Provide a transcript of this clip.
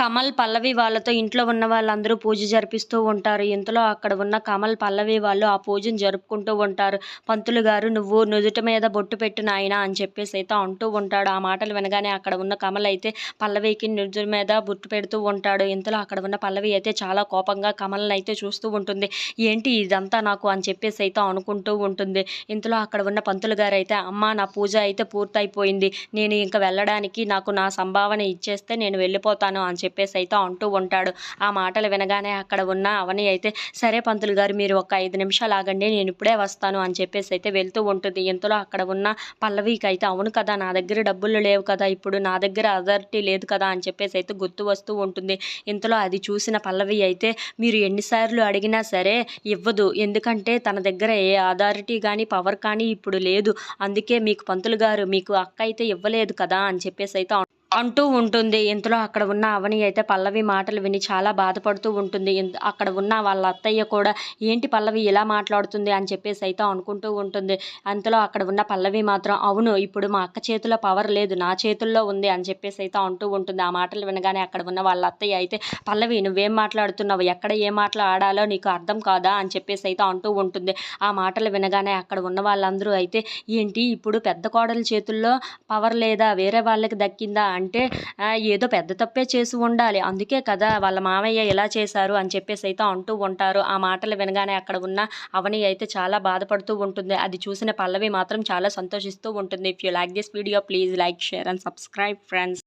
కమల్ పల్లవి వాళ్ళతో ఇంట్లో ఉన్న వాళ్ళందరూ పూజ జరిపిస్తూ ఉంటారు. ఇంతలో అక్కడ ఉన్న కమల్ పల్లవి వాళ్ళు ఆ పూజను జరుపుకుంటూ ఉంటారు. పంతులు గారు నువ్వు నుదుట మీద బొట్టు పెట్టు నాయన అని చెప్పేసి అయితే అంటూ ఉంటాడు. ఆ మాటలు వినగానే అక్కడ ఉన్న కమల్ అయితే పల్లవికి నుదుటి మీద బొట్టు పెడుతూ ఉంటాడు. ఇంతలో అక్కడ ఉన్న పల్లవి అయితే చాలా కోపంగా కమల్ని అయితే చూస్తూ ఉంటుంది. ఏంటి ఇదంతా నాకు? అని చెప్పేసి అయితే అనుకుంటూ ఉంటుంది. ఇంతలో అక్కడ ఉన్న పంతులు గారు అయితే అమ్మ నా పూజ అయితే పూర్తయిపోయింది. నేను ఇంకా వెళ్ళడానికి నాకు నా సంభావన ఇచ్చేస్తే నేను వెళ్ళిపోతాను అని చెప్పేసి అయితే అంటూ ఉంటాడు. ఆ మాటలు వినగానే అక్కడ ఉన్న అవని అయితే సరే పంతులు గారు మీరు ఒక ఐదు నిమిషాలు ఆగండి నేను ఇప్పుడే వస్తాను అని చెప్పేసి అయితే వెళ్తూ ఉంటుంది. ఇంతలో అక్కడ ఉన్న పల్లవికి అయితే అవును కదా నా దగ్గర డబ్బులు లేవు కదా ఇప్పుడు నా దగ్గర అథారిటీ లేదు కదా అని చెప్పేసి అయితే గుర్తు వస్తూ ఉంటుంది. ఇంతలో అది చూసిన పల్లవి అయితే మీరు ఎన్నిసార్లు అడిగినా సరే ఇవ్వదు. ఎందుకంటే తన దగ్గర ఏ అథారిటీ కానీ పవర్ కానీ ఇప్పుడు లేదు. అందుకే మీకు పంతులు గారు మీకు అక్క అయితే ఇవ్వలేదు కదా అని చెప్పేసి అయితే అంటూ ఉంటుంది. ఇంతలో అక్కడ ఉన్న అవని అయితే పల్లవి మాటలు విని చాలా బాధపడుతూ ఉంటుంది. అక్కడ ఉన్న వాళ్ళ అత్తయ్య కూడా ఏంటి పల్లవి ఇలా మాట్లాడుతుంది? అని చెప్పేసి అయితే అనుకుంటూ ఉంటుంది. అంతలో అక్కడ ఉన్న పల్లవి మాత్రం అవును ఇప్పుడు మా అక్క చేతిలో పవర్ లేదు నా చేతుల్లో ఉంది అని చెప్పేసి అయితే అంటూ ఉంటుంది. ఆ మాటలు వినగానే అక్కడ ఉన్న వాళ్ళ అత్తయ్య అయితే పల్లవి నువ్వేం మాట్లాడుతున్నావు? ఎక్కడ ఏ మాటలు ఆడాలో నీకు అర్థం కాదా? అని చెప్పేసి అయితే అంటూ ఉంటుంది. ఆ మాటలు వినగానే అక్కడ ఉన్న వాళ్ళందరూ అయితే ఏంటి ఇప్పుడు పెద్ద కోడల చేతుల్లో పవర్ లేదా? వేరే వాళ్ళకి దక్కిందా? అంటే ఏదో పెద్ద తప్పే చేసి ఉండాలి. అందుకే కదా వాళ్ళ మామయ్య ఇలా చేశారు అని చెప్పేసి అయితే అంటూ ఉంటారు. ఆ మాటలు వినగానే అక్కడ ఉన్న అవని అయితే చాలా బాధపడుతూ ఉంటుంది. అది చూసిన పల్లవి మాత్రం చాలా సంతోషిస్తూ ఉంటుంది. If you like this video please like share and subscribe friends